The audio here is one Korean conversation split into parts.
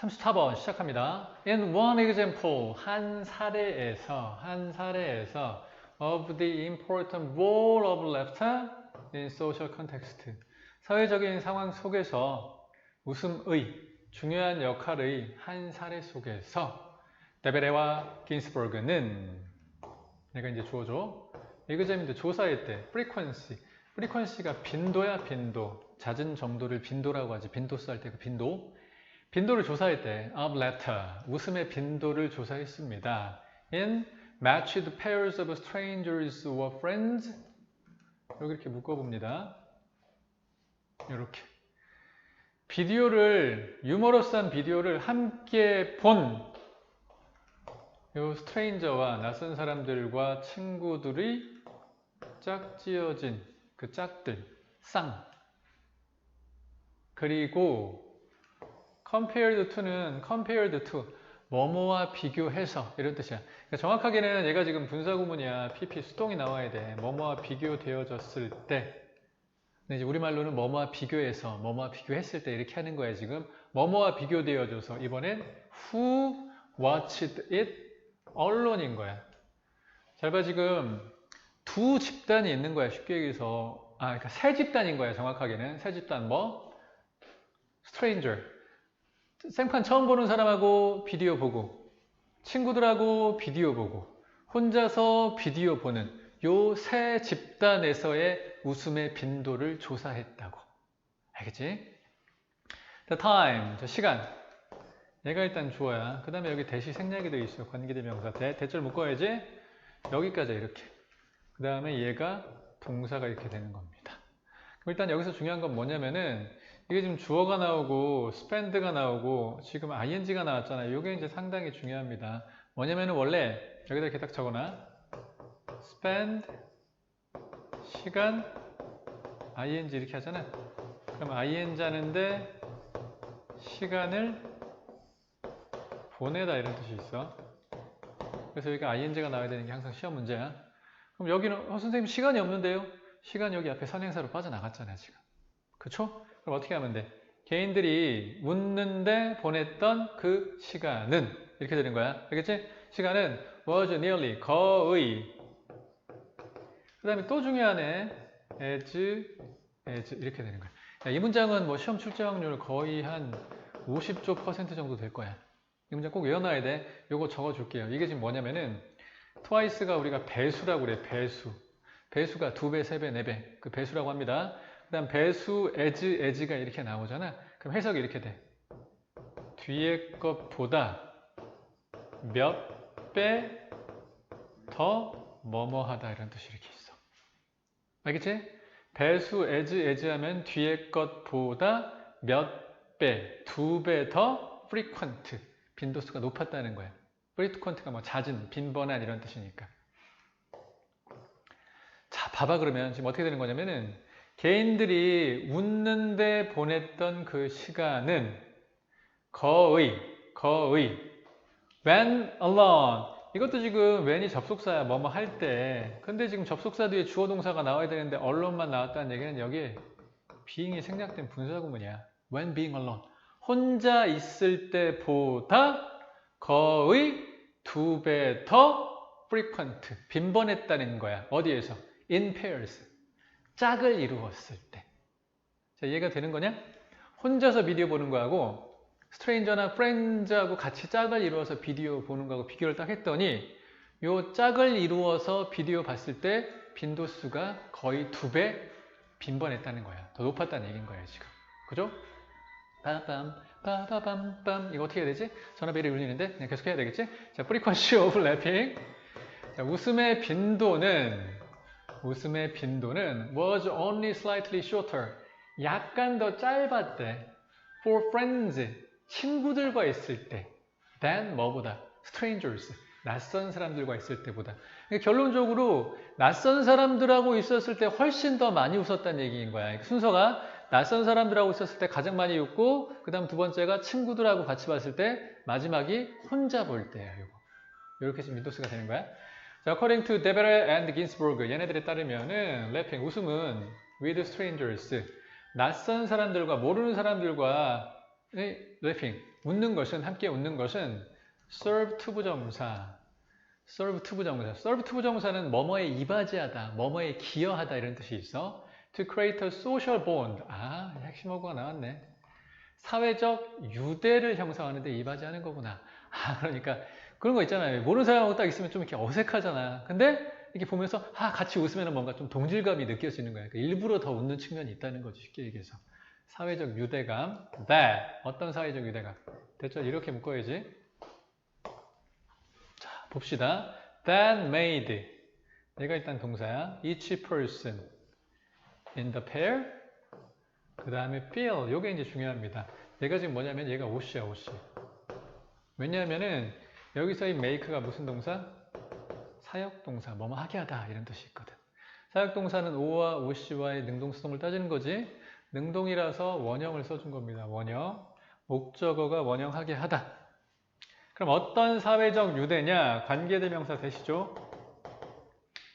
34번 시작합니다. In one example, 한 사례에서, 한 사례에서 of the important role of laughter in social context. 사회적인 상황 속에서 웃음의 중요한 역할의 한 사례 속에서 데베레와 긴스버그는 내가 이제 주어줘. exam인데 조사할 때 frequency. frequency가 빈도야 빈도. 잦은 정도를 빈도라고 하지. 빈도수 할 때 그 빈도. 빈도를 조사할 때 of laughter, 웃음의 빈도를 조사했습니다. In matched pairs of strangers or friends 여기 이렇게 묶어봅니다. 이렇게 비디오를 유머러스한 비디오를 함께 본요 스트레인저와 낯선 사람들과 친구들이 짝지어진 그 짝들, 쌍 그리고 compared to는 compared to 뭐뭐와 비교해서 이런 뜻이야. 그러니까 정확하게는 얘가 지금 분사구문이야. PP 수동이 나와야 돼. 뭐뭐와 비교되어졌을 때. 근데 이제 우리말로는 뭐뭐와 비교해서 뭐뭐와 비교했을 때 이렇게 하는 거야 지금. 뭐뭐와 비교되어져서 이번엔 who watched it 언론인 거야. 잘 봐 지금 두 집단이 있는 거야 쉽게 얘기해서. 아 그러니까 세 집단인 거야 정확하게는. 세 집단 뭐? stranger. 생판 처음 보는 사람하고 비디오 보고 친구들하고 비디오 보고 혼자서 비디오 보는 요 세 집단에서의 웃음의 빈도를 조사했다고. 알겠지? The time, 저 시간. 얘가 일단 주어야. 그 다음에 여기 대시 생략이 되어 있어요 관계대명사. 대, 대절 묶어야지. 여기까지 이렇게. 그 다음에 얘가 동사가 이렇게 되는 겁니다. 일단 여기서 중요한 건 뭐냐면은 이게 지금 주어가 나오고 spend가 나오고 지금 ing가 나왔잖아요. 이게 이제 상당히 중요합니다. 뭐냐면은 원래 여기다 이렇게 딱 적어놔. spend 시간 ing 이렇게 하잖아. 그럼 ing 하는데 시간을 보내다 이런 뜻이 있어. 그래서 여기 ing가 나와야 되는 게 항상 시험 문제야. 그럼 여기는 어, 선생님 시간이 없는데요? 시간 여기 앞에 선행사로 빠져나갔잖아요 지금. 그쵸? 그럼 어떻게 하면 돼? 개인들이 웃는데 보냈던 그 시간은 이렇게 되는 거야. 알겠지? 시간은 was nearly 거의 그 다음에 또 중요하네. as, as 이렇게 되는 거야. 야, 이 문장은 뭐 시험 출제 확률 거의 한 50조 퍼센트 정도 될 거야. 이 문장 꼭 외워놔야 돼. 요거 적어줄게요. 이게 지금 뭐냐면은 twice가 우리가 배수라고 그래. 배수. 배수가 두 배, 세 배, 네 배. 그 배수라고 합니다. 그 다음 배수, as, as가 이렇게 나오잖아. 그럼 해석이 이렇게 돼. 뒤에 것보다 몇 배 더 뭐뭐하다 이런 뜻이 이렇게 있어. 알겠지? 배수, as, as 하면 뒤에 것보다 몇 배, 두 배 더 frequent, 빈도수가 높았다는 거야. frequent가 뭐 잦은, 빈번한 이런 뜻이니까. 자, 봐봐 그러면 지금 어떻게 되는 거냐면은 개인들이 웃는데 보냈던 그 시간은 거의, 거의 when alone. 이것도 지금 when이 접속사야 뭐뭐 할 때. 근데 지금 접속사 뒤에 주어 동사가 나와야 되는데 allone만 나왔다는 얘기는 여기에 being이 생략된 분사구문이야. when being alone. 혼자 있을 때보다 거의 두 배 더 frequent. 빈번했다는 거야. 어디에서? in pairs 짝을 이루었을 때. 자, 이해가 되는 거냐? 혼자서 비디오 보는 거하고 스트레인저나 프렌즈하고 같이 짝을 이루어서 비디오 보는 거하고 비교를 딱 했더니 요 짝을 이루어서 비디오 봤을 때 빈도수가 거의 두 배 빈번했다는 거야. 더 높았다는 얘기인 거예요, 지금. 그죠? 빠밤, 빠바밤 빰. 이거 어떻게 해야 되지? 전화벨이 울리는데 그냥 계속 해야 되겠지? 자, 프리퀀시 오브 래핑. 자, 웃음의 빈도는 웃음의 빈도는 was only slightly shorter. 약간 더 짧았대. For friends. 친구들과 있을 때. than 뭐보다? strangers. 낯선 사람들과 있을 때보다. 결론적으로 낯선 사람들하고 있었을 때 훨씬 더 많이 웃었다는 얘기인 거야. 순서가 낯선 사람들하고 있었을 때 가장 많이 웃고 그 다음 두 번째가 친구들하고 같이 봤을 때 마지막이 혼자 볼. 이거. 이렇게 지금 윈도스가 되는 거야. 자, according to Deborah and Ginsburg, 얘네들에 따르면은 laughing, 웃음은 with strangers, 낯선 사람들과 모르는 사람들과 laughing 웃는 것은 함께 웃는 것은 serve to 부정사 serve to 부정사 serve to 부정사는 뭐뭐에 이바지하다 뭐뭐에 기여하다 이런 뜻이 있어. To create a social bond. 아 핵심 어구가 나왔네. 사회적 유대를 형성하는데 이바지하는 거구나. 아 그러니까 그런 거 있잖아요. 모르는 사람하고 딱 있으면 좀 이렇게 어색하잖아. 근데 이렇게 보면서 아 같이 웃으면 뭔가 좀 동질감이 느껴지는 거야. 그러니까 일부러 더 웃는 측면이 있다는 거지 쉽게 얘기해서. 사회적 유대감 that. 어떤 사회적 유대감? 됐죠 이렇게 묶어야지. 자 봅시다. that made. 내가 일단 동사야. each person in the pair. 그 다음에 feel. 요게 이제 중요합니다. 얘가 지금 뭐냐면 얘가 옷이야 옷이. 왜냐하면은 여기서 이 make가 무슨 동사? 사역동사, 뭐뭐 하게 하다 이런 뜻이 있거든. 사역동사는 오와 오씨와의 능동수동을 따지는 거지. 능동이라서 원형을 써준 겁니다. 원형. 목적어가 원형하게 하다. 그럼 어떤 사회적 유대냐? 관계대명사 되시죠?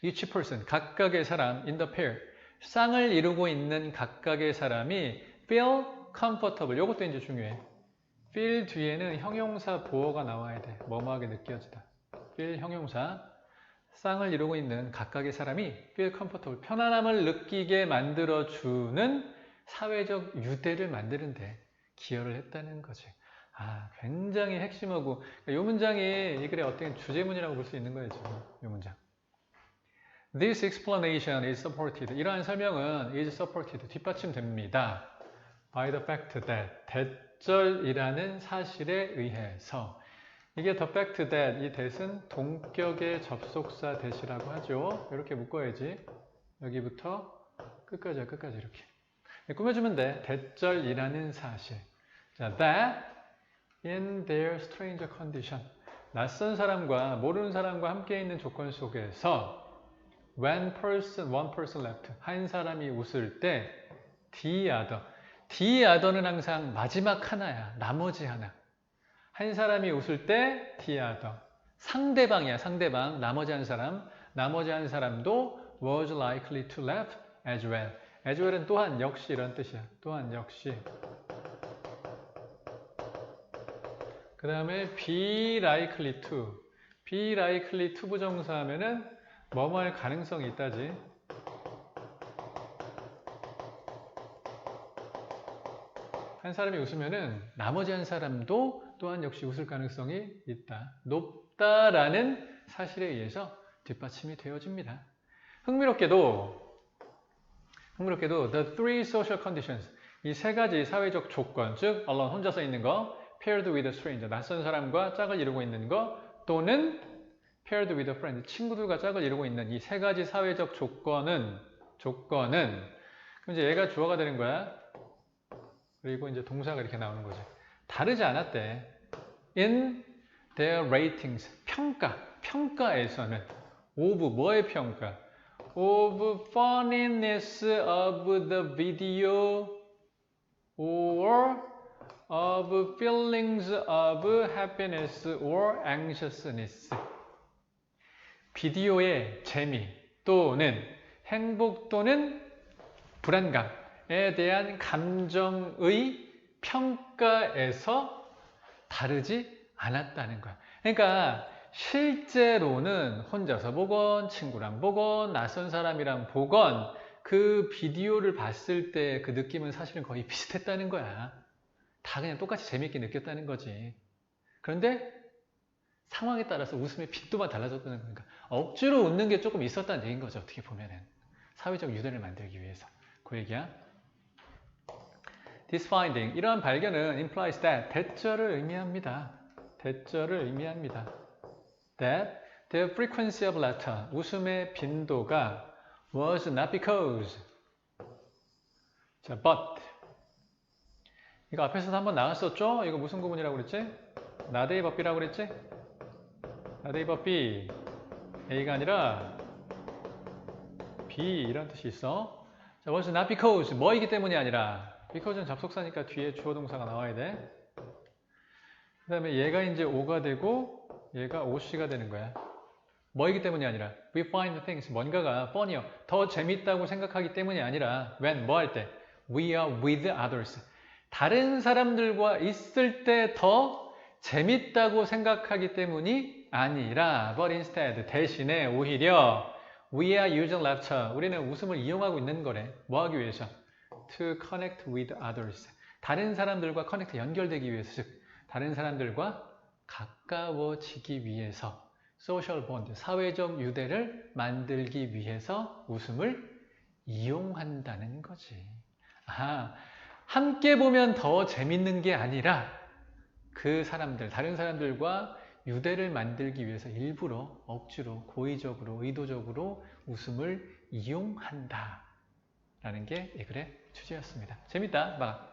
each person, 각각의 사람, in the pair. 쌍을 이루고 있는 각각의 사람이 feel comfortable. 요것도 이제 중요해. Feel 뒤에는 형용사 보어가 나와야 돼. 뭐뭐하게 느껴지다. feel 형용사. 쌍을 이루고 있는 각각의 사람이 feel comfortable, 편안함을 느끼게 만들어주는 사회적 유대를 만드는데 기여를 했다는 거지. 아, 굉장히 핵심하고, 이 문장이 이 글의 어떤 주제문이라고 볼 수 있는 거예요, 지금. 이 문장. This explanation is supported. 이러한 설명은 is supported. 뒷받침됩니다. By the fact that. 대절이라는 사실에 의해서. 이게 the fact that 이 that은 동격의 접속사 that이라고 하죠. 이렇게 묶어야지. 여기부터 끝까지야, 끝까지 이렇게. 꾸며주면 돼. 대절이라는 사실. 자, that in their strange condition. 낯선 사람과 모르는 사람과 함께 있는 조건 속에서 when person, one person left. 한 사람이 웃을 때 the other. Other는 항상 마지막 하나야. 나머지 하나. 한 사람이 웃을 때 other. 상대방이야, 상대방. 나머지 한 사람. 나머지 한 사람도 was likely to laugh as well. as well은 또한 역시 이런 뜻이야. 또한 역시. 그 다음에 be likely to. be likely to 부정사 하면은 뭐뭐 할 가능성이 있다지. 한 사람이 웃으면은 나머지 한 사람도 또한 역시 웃을 가능성이 있다. 높다라는 사실에 의해서 뒷받침이 되어집니다. 흥미롭게도 흥미롭게도 the three social conditions 이 세 가지 사회적 조건 즉 alone 혼자서 있는 거 paired with a stranger 낯선 사람과 짝을 이루고 있는 거 또는 paired with a friend 친구들과 짝을 이루고 있는 이 세 가지 사회적 조건은 조건은 그럼 이제 얘가 주어가 되는 거야. 그리고 이제 동사가 이렇게 나오는 거지. 다르지 않았대. In their ratings 평가 평가에서는 of 뭐의 평가? of funniness of the video or of feelings of happiness or anxiousness. 비디오의 재미 또는 행복 또는 불안감 에 대한 감정의 평가에서 다르지 않았다는 거야. 그러니까 실제로는 혼자서 보건 친구랑 보건 낯선 사람이랑 보건 그 비디오를 봤을 때 그 느낌은 사실은 거의 비슷했다는 거야. 다 그냥 똑같이 재밌게 느꼈다는 거지. 그런데 상황에 따라서 웃음의 빈도만 달라졌다는 거니까 억지로 웃는 게 조금 있었다는 얘기인 거죠. 어떻게 보면은 사회적 유대를 만들기 위해서 그 얘기야. This finding 이러한 발견은 implies that 대절을 의미합니다. 대절을 의미합니다. That the frequency of laughter 웃음의 빈도가 was not because 자 but 이거 앞에서도 한번 나왔었죠? 이거 무슨 구문이라고 그랬지? 나데이 법비라고 그랬지? 나데이 법비 A가 아니라 B 이런 뜻이 있어. 자, was not because 뭐이기 때문이 아니라 because는 접속사니까 뒤에 주어 동사가 나와야 돼. 그 다음에 얘가 이제 O가 되고 얘가 OC가 되는 거야. 뭐이기 때문이 아니라. We find things. 뭔가가 funnier 더 재밌다고 생각하기 때문이 아니라 when 뭐 할 때. We are with others. 다른 사람들과 있을 때 더 재밌다고 생각하기 때문이 아니라. But instead 대신에 오히려 we are using laughter 우리는 웃음을 이용하고 있는 거래. 뭐 하기 위해서 to connect with others 다른 사람들과 커넥트 연결되기 위해서 즉 다른 사람들과 가까워지기 위해서 소셜 본드 사회적 유대를 만들기 위해서 웃음을 이용한다는 거지. 아, 함께 보면 더 재밌는 게 아니라 그 사람들, 다른 사람들과 유대를 만들기 위해서 일부러, 억지로, 고의적으로, 의도적으로 웃음을 이용한다. 라는 게 이 글의 취지였습니다. 재밌다. 막